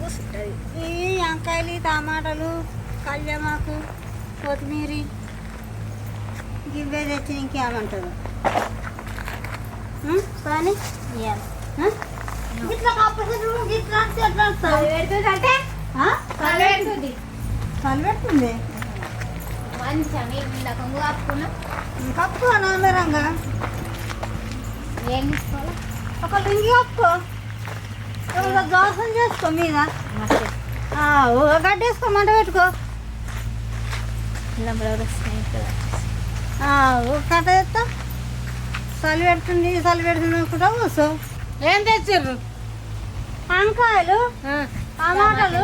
కూర్చుంటుంది ఈ వంకాయలు టమాటాలు కళ్యామాకు కొత్తిమీర ఇవే తెచ్చి ఇంకేమంటారు? కానీ? ఇట్లా కాకపోతే ఇట్లా? పెడుతుంది అంటే? మంచిగా కొంగు కప్పుకున్నాం కప్పు ఏం తీసుకోవాలి? ఒక లింగి కప్పుకో దోశం చేసుకో మీద. ఆ, ఒక గడ్డ వేసుకో మంట పెట్టుకో. కట్ట తెస్తా చలి పెడుతుంది చలి పెడుతుంది అనుకుంటా కూర్చో. ఏం తెచ్చిర్రు? వంకాయలు టమాటాలు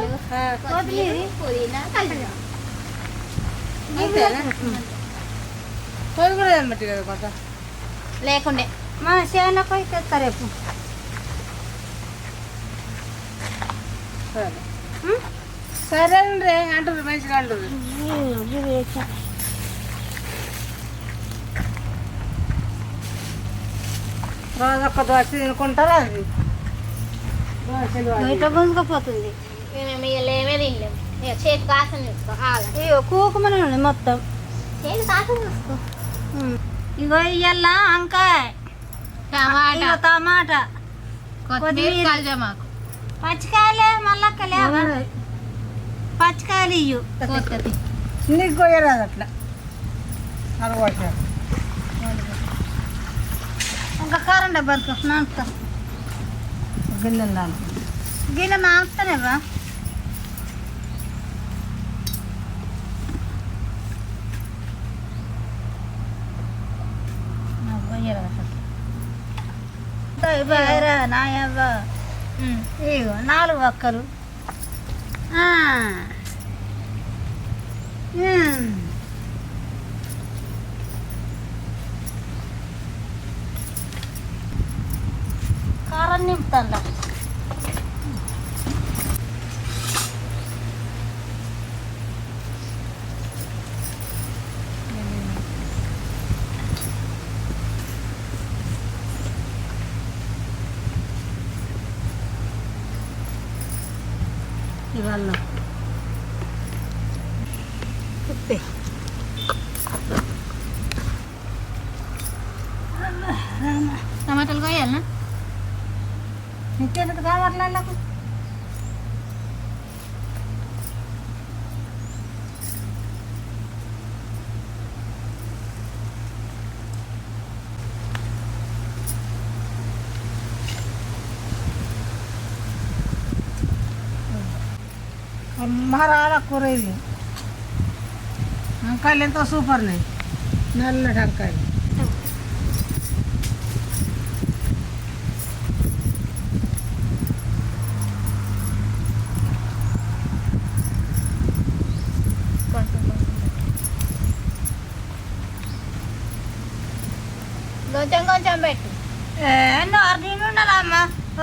పొయ్యి కూడా తెమ్మట్టి కదా కొంత లేకుండే. మా సేన పోయి తెస్తా రేపు. సరే అండి అంటారు మంచిగా అంటారు రోజు ఒక్క దోశ తినుకుంటారా అది. బయట గుంజుకపోతుంది తినలేము చేతి కాసం చూసుకో హాల ఇగో కూకమని ఉంది మొత్తం. చేతి కాసం చూసుకో. ఉం. ఇగో ఇయ్యాల వంకాయ. టమాటా. ఇగో టమాటా. కొత్తిమీర. కల్జమాకు పచ్చికాయలే మళ్ళక్కలే పచ్చికాయలు ఇయ్యు. కొత్తది నీకు కొయ్యరాదు అట్లా? అరవట్లేదు ఇంకా కారం డబ్బా నానుతా గిన్నెలు దానికి గిన్నె నానుతానేవా నాయవ్వ. ఇగో నాలుగు ఒక్కలు. కారం నింపుతాను నింపుతాండ ఇవాళ. ఉప్పే. టమాటాలు కోయాలనా? ఇంకెందుకు కావట్లకు అమ్మరాల కూర ఇది వంకాయలు ఎంతో సూపర్ నే నల్లటి వంకాయలు. కొంచెం కొంచెం పెట్టు. నోరు నీళ్ళు ఉండాలమ్మ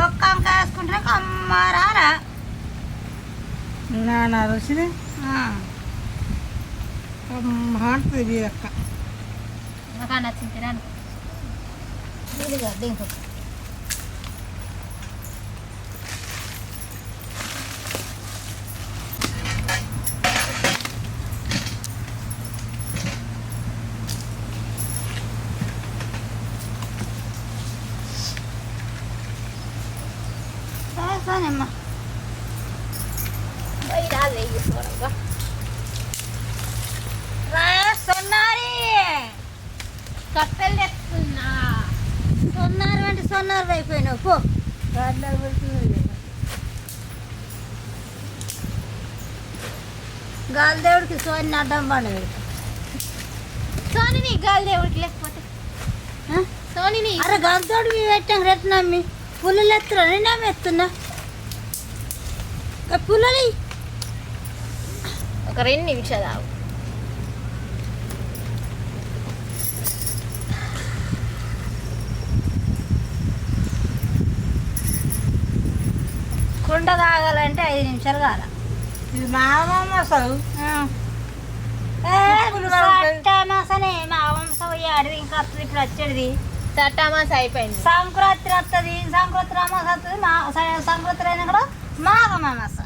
ఒక్క వంకాయ వేసుకుంటే అమ్మ రారా. నాన్న రుచిది ఆ. మాంటుంది అక్క. నచ్చింది తినాను దీంట్లో చేస్తానమ్మా పోయి రాదు వెయ్యి చూడగా రా సొన్నారి కట్టెలు తెస్తున్నా. సొన్నారు అంటే సొన్నారు అయిపోయినావు పో. గాలి దేవుడికి సోని అడ్డం పండు సోని నీ గాలి దేవుడికి లేకపోతే? సోని అరే గాలితోడు మీ పెట్టాం రెట్ నమ్మి. పుల్లలు ఎత్తురా నేనేమి ఎత్తున్నా? పుల్లలు ఒక రెండు నిమిషాలు ఆగు. కుండ తాగాలంటే ఐదు నిమిషాలు కాల. ఇది మా అమ్మమ్మ అసలు మసనే మా వంశ అడిది ఇంకా వస్తుంది ఇప్పుడు వచ్చేది. తట్టామాస అయిపోయింది. సంక్రాంతి వస్తుంది సంక్రాంతి అమాస వస్తుంది మా సంక్రాంతి అయినా కూడా మాఘ మామాస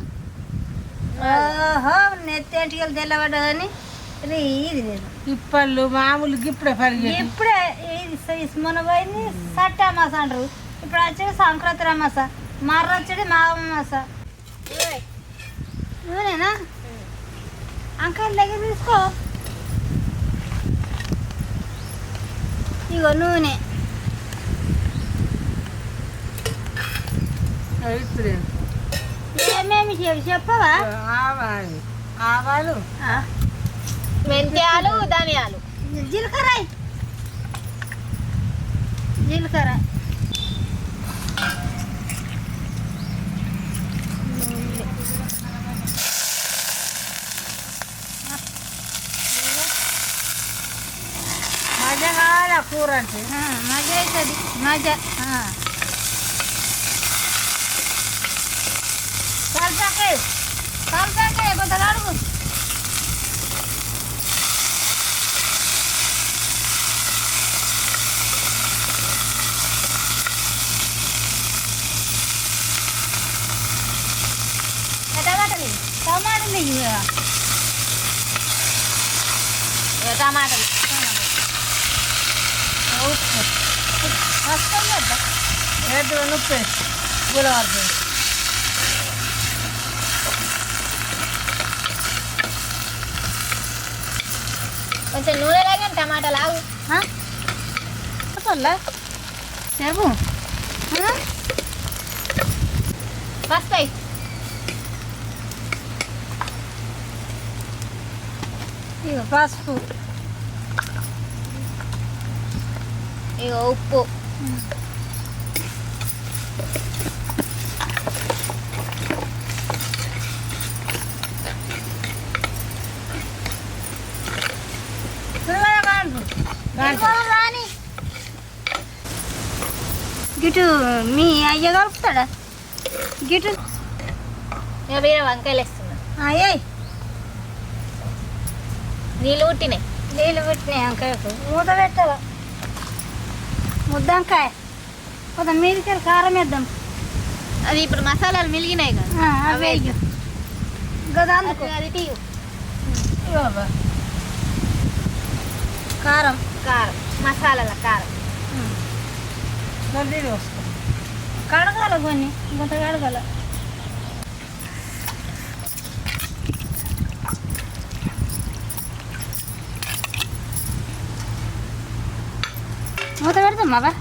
ఓహో నెత్తి ఎంటికలు తెల్లబడ్డదని. ఇది లేదు ఇప్పళ్ళు మామూలు ఇప్పుడే పరిగెత్తి ఇప్పుడే ఇది మొన్న పోయింది సట్ట అమాస అంటారు. ఇప్పుడు వచ్చేది సంక్రాంతి అమాస మర్ర వచ్చేది మాఘ మాస. నువ్వేనా? అంకాయల దగ్గర తీసుకో. ఇగో నూనె. ఇప్పుడే. ఏమేమి చెప్- చెప్పవా? ఆవాలు. ఆవాలు. మెంత్యాలు ధనియాలు. జీలకర్ర. జీలకర్ర. మజా కావాలి ఆ కూర అంటే. మజా అవుతుంది. మజా కలపాకే కలపాకే కొంత అడుగు టమాటాలు టమాటాలు ఇవి టమాటాలు ఉప్పు వస్తుంది కదా రేటు నొప్పి గులవర్దు కొంచెం నూనె లాగా. చెప్పల్లా చెప్పు ఆ? వస్తాయి. ఇక పసుపు. ఇక ఉప్పు త్వరగా కాండు. దాంట్లో రాని గిటు మీ అయ్య కలుపుతాడా? గిటు వేరే వంకాయలు వేస్తున్నా. అయ్యాయి నీళ్ళు పుట్టినాయి. నీళ్ళు పెట్టినాయి వంకాయకు. మూత పెట్టాలా? ముద్దంకాయ. కొంత మీదికి కారం వేద్దాం. అది ఇప్పుడు మసాలాలు మిలిగినాయి కదా. అవి అందుకు. అది- తీయు. కారం. కారం. మసాలాల కారం. దీన్ని వస్తాం కడగాల కొన్ని కొంత కడగాల. మూత పెడతాం బాబా.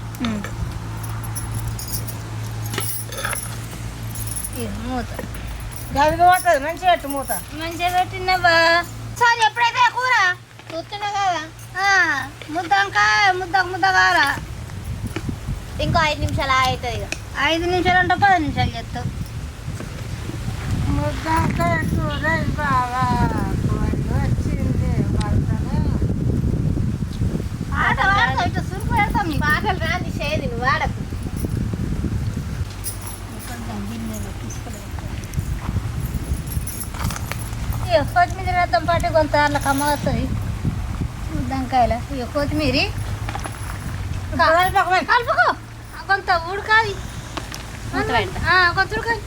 ఇది మూత. గదిగా పట్టదు మంచిగా పెట్టు మూత. మంచిగా పెట్టినవా సార్ ఎప్పుడైతే కూర? చూస్తున్నా కదా? ఆ, ముద్దంకాయ ముద్ద ముద్ద కార ఇంకో ఐదు నిమిషాలు అవుతుంది ఇక. ఐదు నిమిషాలు అంటే పది నిమిషాలు చేస్తావు ఆట వాడతావు సురుకు పెడతాం పాటలు రాని చేది నువ్వు వాడకు. కొత్తిమీర వేద్దాం పాటు కొంత అట్లా కమ్మ వస్తుంది ముద్దంకాయలు ఇక కొత్తిమీర కలుపుకో. కొంత ఉడకాలి. కొంత ఉడకాలి.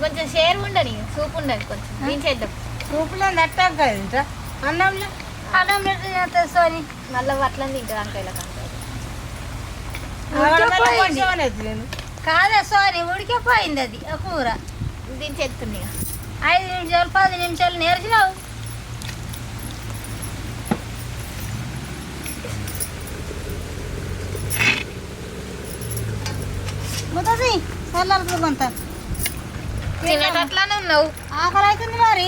కొంచెం షేర్ ఉండని సూప్ ఉండదు కొంచెం. దించేద్దాం సూపులో నెట్టాక తింటా అన్నంలో? అన్నం పెట్టి సోని? మళ్ళీ అట్లా తింటుంది నేను కాదే. సోని ఉడికిపోయింది అది కూర. దించేస్తుంది ఐదు నిమిషాలు పది నిమిషాలు నేర్చినావు. కొంత తినేటట్లానే ఉన్నావు. ఆకలి అవుతుంది మరి